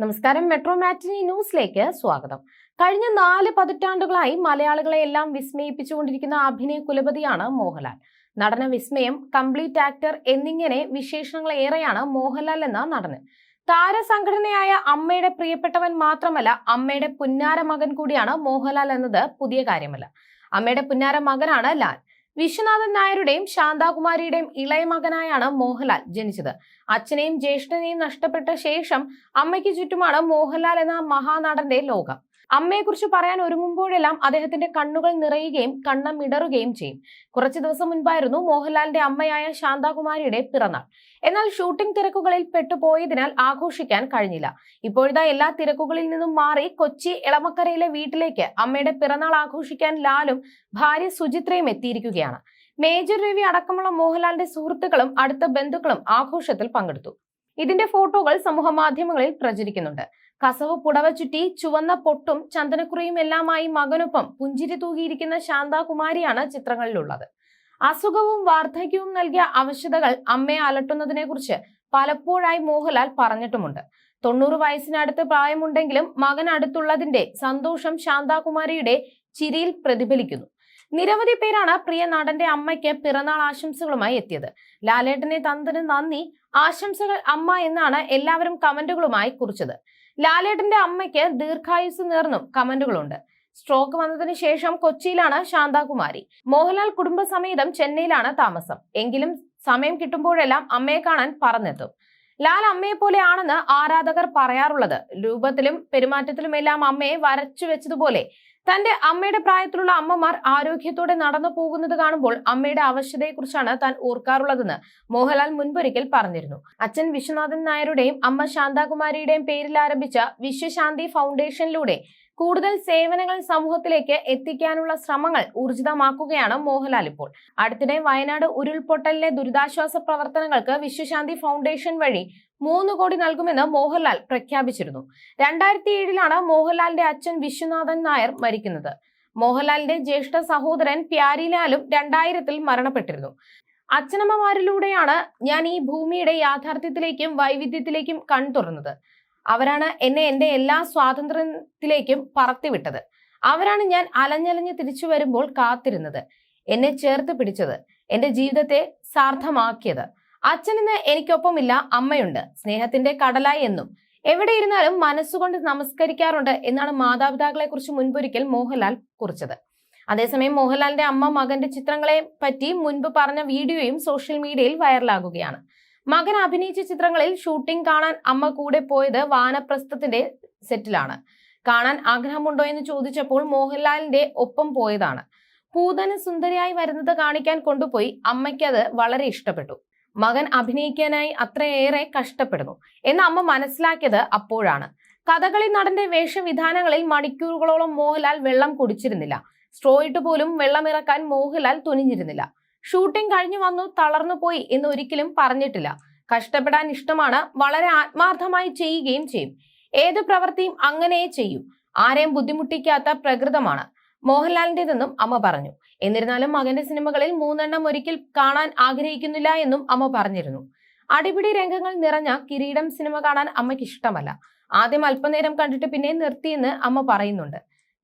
നമസ്കാരം. മെട്രോ മാറ്റിനി ന്യൂസിലേക്ക് സ്വാഗതം. കഴിഞ്ഞ നാല് പതിറ്റാണ്ടുകളായി മലയാളികളെ എല്ലാം വിസ്മയിപ്പിച്ചുകൊണ്ടിരിക്കുന്ന അഭിനയ കുലപതിയാണ് മോഹൻലാൽ. നടന വിസ്മയം കംപ്ലീറ്റ് ആക്ടർ എന്നിങ്ങനെ വിശേഷണങ്ങൾ ഏറെയാണ് മോഹൻലാൽ എന്ന നടന്. താരസംഘടനയായ അമ്മയുടെ പ്രിയപ്പെട്ടവൻ മാത്രമല്ല അമ്മയുടെ പുന്നാര മകൻ കൂടിയാണ് മോഹൻലാൽ എന്നത് പുതിയ കാര്യമല്ല. അമ്മയുടെ പുന്നാര മകനാണ് ലാൽ. വിശ്വനാഥൻ നായരുടെയും ശാന്താകുമാരിയുടെയും ഇളയ മകനായാണ് മോഹൻലാൽ ജനിച്ചത്. അച്ഛനെയും ജ്യേഷ്ഠനെയും നഷ്ടപ്പെട്ട ശേഷം അമ്മയ്ക്ക് ചുറ്റുമാണ് മോഹൻലാൽ എന്ന മഹാനടന്റെ ലോകം. അമ്മയെക്കുറിച്ച് പറയാൻ ഒരുങ്ങുമ്പോഴെല്ലാം അദ്ദേഹത്തിന്റെ കണ്ണുകൾ നിറയുകയും കണ്ണം ഇടറുകയും ചെയ്യും. കുറച്ചു ദിവസം മുൻപായിരുന്നു മോഹൻലാലിന്റെ അമ്മയായ ശാന്താകുമാരിയുടെ പിറന്നാൾ. എന്നാൽ ഷൂട്ടിംഗ് തിരക്കുകളിൽ പെട്ടുപോയതിനാൽ ആഘോഷിക്കാൻ കഴിഞ്ഞില്ല. ഇപ്പോഴത്തെ എല്ലാ തിരക്കുകളിൽ നിന്നും മാറി കൊച്ചി ഇളമക്കരയിലെ വീട്ടിലേക്ക് അമ്മയുടെ പിറന്നാൾ ആഘോഷിക്കാൻ ലാലും ഭാര്യ സുചിത്രയും എത്തിയിരിക്കുകയാണ്. മേജർ രവി അടക്കമുള്ള മോഹൻലാലിന്റെ സുഹൃത്തുക്കളും അടുത്ത ബന്ധുക്കളും ആഘോഷത്തിൽ പങ്കെടുത്തു. ഇതിന്റെ ഫോട്ടോകൾ സമൂഹ മാധ്യമങ്ങളിൽ പ്രചരിക്കുന്നുണ്ട്. കസവ് പുടവ ചുറ്റി ചുവന്ന പൊട്ടും ചന്ദനക്കുറിയും എല്ലാമായി മകനൊപ്പം പുഞ്ചിരി തൂകിയിരിക്കുന്ന ശാന്താകുമാരിയാണ് ചിത്രങ്ങളിലുള്ളത്. അസുഖവും വാർദ്ധക്യവും നൽകിയ അവശതകൾ അമ്മയെ അലട്ടുന്നതിനെ കുറിച്ച് പലപ്പോഴായി മോഹൻലാൽ പറഞ്ഞിട്ടുമുണ്ട്. തൊണ്ണൂറ് വയസ്സിനടുത്ത് പ്രായമുണ്ടെങ്കിലും മകൻ അടുത്തുള്ളതിന്റെ സന്തോഷം ശാന്താകുമാരിയുടെ ചിരിയിൽ പ്രതിഫലിക്കുന്നു. നിരവധി പേരാണ് പ്രിയ നടന്റെ അമ്മയ്ക്ക് പിറന്നാൾ ആശംസകളുമായി എത്തിയത്. ലാലേട്ടനെ തന്നതിന് നന്ദി. ആശംസകൾ അമ്മ എന്നാണ് എല്ലാവരും കമന്റുകളുമായി കുറിച്ചത്. ലാലേട്ടന്റെ അമ്മയ്ക്ക് ദീർഘായുസ് നേർന്നും കമന്റുകളുണ്ട്. സ്ട്രോക്ക് വന്നതിന് ശേഷം കൊച്ചിയിലാണ് ശാന്താകുമാരി. മോഹൻലാൽ കുടുംബസമേതം ചെന്നൈയിലാണ് താമസം. എങ്കിലും സമയം കിട്ടുമ്പോഴെല്ലാം അമ്മയെ കാണാൻ പറഞ്ഞെത്തും ലാൽ അമ്മയെ പോലെയാണെന്ന് ആരാധകർ പറയാറുള്ളത്. രൂപത്തിലും പെരുമാറ്റത്തിലുമെല്ലാം അമ്മയെ വരച്ചു വെച്ചതുപോലെ തന്റെ അമ്മയുടെ പ്രായത്തിലുള്ള അമ്മമാർ ആരോഗ്യത്തോടെ നടന്നു പോകുന്നത് കാണുമ്പോൾ അമ്മയുടെ ആവശ്യതയെക്കുറിച്ചാണ് താൻ ഓർക്കാറുള്ളതെന്ന് മോഹൻലാൽ മുൻപൊരിക്കൽ പറഞ്ഞിരുന്നു. അച്ഛൻ വിശ്വനാഥൻ നായരുടെയും അമ്മ ശാന്താകുമാരിയുടെയും പേരിൽ ആരംഭിച്ച വിശ്വശാന്തി ഫൗണ്ടേഷനിലൂടെ കൂടുതൽ സേവനങ്ങൾ സമൂഹത്തിലേക്ക് എത്തിക്കാനുള്ള ശ്രമങ്ങൾ ഊർജിതമാക്കുകയാണ് മോഹൻലാൽ ഇപ്പോൾ. അടുത്തിടെ വയനാട് ഉരുൾപൊട്ടലിലെ ദുരിതാശ്വാസ പ്രവർത്തനങ്ങൾക്ക് വിശ്വശാന്തി ഫൗണ്ടേഷൻ വഴി മൂന്ന് കോടി നൽകുമെന്ന് മോഹൻലാൽ പ്രഖ്യാപിച്ചിരുന്നു. രണ്ടായിരത്തി ഏഴിലാണ് മോഹൻലാലിന്റെ അച്ഛൻ വിശ്വനാഥൻ നായർ മരിക്കുന്നത്. മോഹൻലാലിന്റെ ജ്യേഷ്ഠ സഹോദരൻ പ്യാരിലാലും രണ്ടായിരത്തിൽ മരണപ്പെട്ടിരുന്നു. അച്ഛനമ്മമാരിലൂടെയാണ് ഞാൻ ഈ ഭൂമിയുടെ യാഥാർത്ഥ്യത്തിലേക്കും വൈവിധ്യത്തിലേക്കും കൺതുറന്നത് അവരാണ് എന്നെ എന്റെ എല്ലാ സ്വാതന്ത്ര്യത്തിലേക്കും പറത്തിവിട്ടത്. അവരാണ് ഞാൻ അലഞ്ഞലഞ്ഞ് തിരിച്ചു വരുമ്പോൾ കാത്തിരുന്നത്. എന്നെ ചേർത്ത് പിടിച്ചത്. എന്റെ ജീവിതത്തെ സാർത്ഥമാക്കിയത്. അച്ഛനിന്ന് എനിക്കൊപ്പമില്ല അമ്മയുണ്ട്. സ്നേഹത്തിന്റെ കടലായി എന്നും. എവിടെ ഇരുന്നാലും മനസ്സുകൊണ്ട് നമസ്കരിക്കാറുണ്ട് എന്നാണ് മാതാപിതാക്കളെ കുറിച്ച് മുൻപൊരിക്കൽ മോഹൻലാൽ കുറിച്ചത്. അതേസമയം മോഹൻലാലിന്റെ അമ്മ മകന്റെ ചിത്രങ്ങളെ പറ്റി മുൻപ് പറഞ്ഞ വീഡിയോയും സോഷ്യൽ മീഡിയയിൽ വൈറലാകുകയാണ്. മകൻ അഭിനയിച്ച ചിത്രങ്ങളിൽ ഷൂട്ടിംഗ് കാണാൻ അമ്മ കൂടെ പോയത് വാനപ്രസ്ഥത്തിന്റെ സെറ്റിലാണ്. കാണാൻ ആഗ്രഹമുണ്ടോ എന്ന് ചോദിച്ചപ്പോൾ മോഹൻലാലിന്റെ ഒപ്പം പോയതാണ്. പൂതന സുന്ദരിയായി വരുന്നത് കാണിക്കാൻ കൊണ്ടുപോയി അമ്മയ്ക്ക് അത് വളരെ ഇഷ്ടപ്പെട്ടു. മകൻ അഭിനയിക്കാനായി അത്രയേറെ കഷ്ടപ്പെടുന്നു. എന്ന് അമ്മ മനസ്സിലാക്കിയത് അപ്പോഴാണ്. കഥകളി നടന്റെ വേഷവിധാനങ്ങളിൽ മണിക്കൂറുകളോളം മോഹൻലാൽ വെള്ളം കുടിച്ചിരുന്നില്ല. സ്ട്രോയിട്ട് പോലും വെള്ളമിറക്കാൻ മോഹൻലാൽ തുനിഞ്ഞിരുന്നില്ല. ഷൂട്ടിംഗ് കഴിഞ്ഞു വന്നു തളർന്നു പോയി എന്ന് ഒരിക്കലും പറഞ്ഞിട്ടില്ല. കഷ്ടപ്പെടാൻ ഇഷ്ടമാണ് വളരെ ആത്മാർത്ഥമായി ചെയ്യുകയും ചെയ്യും. ഏത് പ്രവൃത്തിയും അങ്ങനെ ചെയ്യും. ആരെയും ബുദ്ധിമുട്ടിക്കാത്ത പ്രകൃതമാണ്. മോഹൻലാലിന്റേതെന്നും അമ്മ പറഞ്ഞു. എന്നിരുന്നാലും മകന്റെ സിനിമകളിൽ മൂന്നെണ്ണം ഒരിക്കൽ കാണാൻ ആഗ്രഹിക്കുന്നില്ല എന്നും അമ്മ പറഞ്ഞിരുന്നു. അടിപിടി രംഗങ്ങൾ നിറഞ്ഞ കിരീടം സിനിമ കാണാൻ അമ്മയ്ക്ക് ഇഷ്ടമല്ല. ആദ്യം അല്പനേരം കണ്ടിട്ട് പിന്നെ നിർത്തിയെന്ന് അമ്മ പറയുന്നുണ്ട്.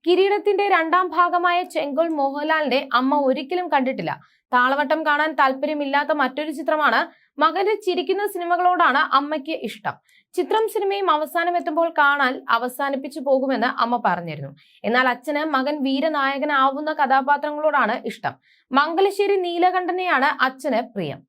കിരീടത്തിന്റെ രണ്ടാം ഭാഗമായ ചെങ്കോൽ മോഹൻലാലിന്റെ അമ്മ ഒരിക്കലും കണ്ടിട്ടില്ല. താളവട്ടം കാണാൻ താല്പര്യമില്ലാത്ത മറ്റൊരു ചിത്രമാണ് മകന്റെ ചിരിക്കുന്ന സിനിമകളോടാണ് അമ്മയ്ക്ക് ഇഷ്ടം. ചിത്രം സിനിമയും അവസാനം എത്തുമ്പോൾ കാണാൻ അവസാനിപ്പിച്ചു പോകുമെന്ന് അമ്മ പറഞ്ഞിരുന്നു. എന്നാൽ അച്ഛന് മകൻ വീരനായകനാവുന്ന കഥാപാത്രങ്ങളോടാണ് ഇഷ്ടം. മംഗലശ്ശേരി നീലകണ്ഠനെയാണ് അച്ഛന് പ്രിയം.